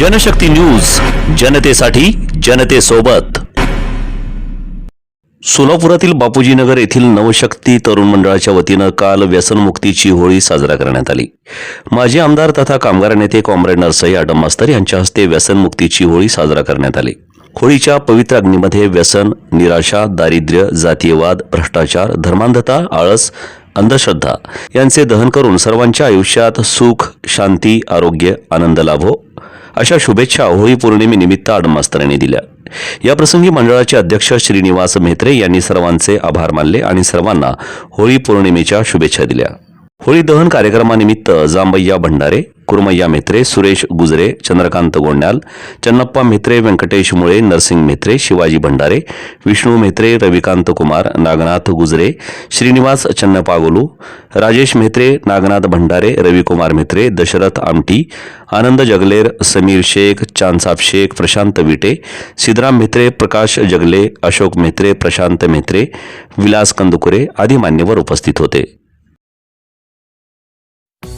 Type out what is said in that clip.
Janshakti news जनतेसाठी जनतेसोबत. सोलापुरातील बापूजी नगर येथील नवशक्ती तरुण मंडळाच्या वतीनं काल व्यसनमुक्तीची होळी साजरा करण्यात आली. माजी आमदार तथा कामगार नेते कॉम्रेड नरसई आडम मास्तर यांच्या हस्ते व्यसनमुक्तीची होळी साजरा करण्यात आली. होळीच्या पवित्र अग्नीमध्ये व्यसन निराशा दारिद्र्य जातीयवाद भ्रष्टाचार धर्मांधता आळस अंधश्रद्धा यांचे दहन करून सर्वांच्या आयुष्यात सुख शांती आरोग्य आनंद लाभो. अशा शुभेच्छा होळी पौर्णिमेनिमित्त आडमास्तरांनी दिल्या. या प्रसंगी मंडळाचे अध्यक्ष श्रीनिवास म्हेत्रे यांनी सर्वांचे आभार मानले आणि सर्वांना होळी पौर्णिमेच्या शुभेच्छा दिल्या. होळी दहन कार्यक्रमानिमित्त जांबय्या भंडारे कुरमय्या म्हेत्रे सुरेश गुजरे चंद्रकांत गोंड्याल चन्नप्पा म्हेत्रे व्यंकटेश मुळे नरसिंग म्हेत्रे शिवाजी भंडारे विष्णू म्हेत्रे रविकांत कुमार नागनाथ गुजरे श्रीनिवास चन्नपागोलू राजेश म्हेत्रे नागनाथ भंडारे रविकुमार म्हेत्रे दशरथ आमटी आनंद जगलेर समीर शेख चांदसाब शेख प्रशांत विटे सिद्धराम म्हेत्रे प्रकाश जगले अशोक म्हेत्रे प्रशांत म्हेत्रे विलास कंदुकुरे आदी मान्यवर उपस्थित होते.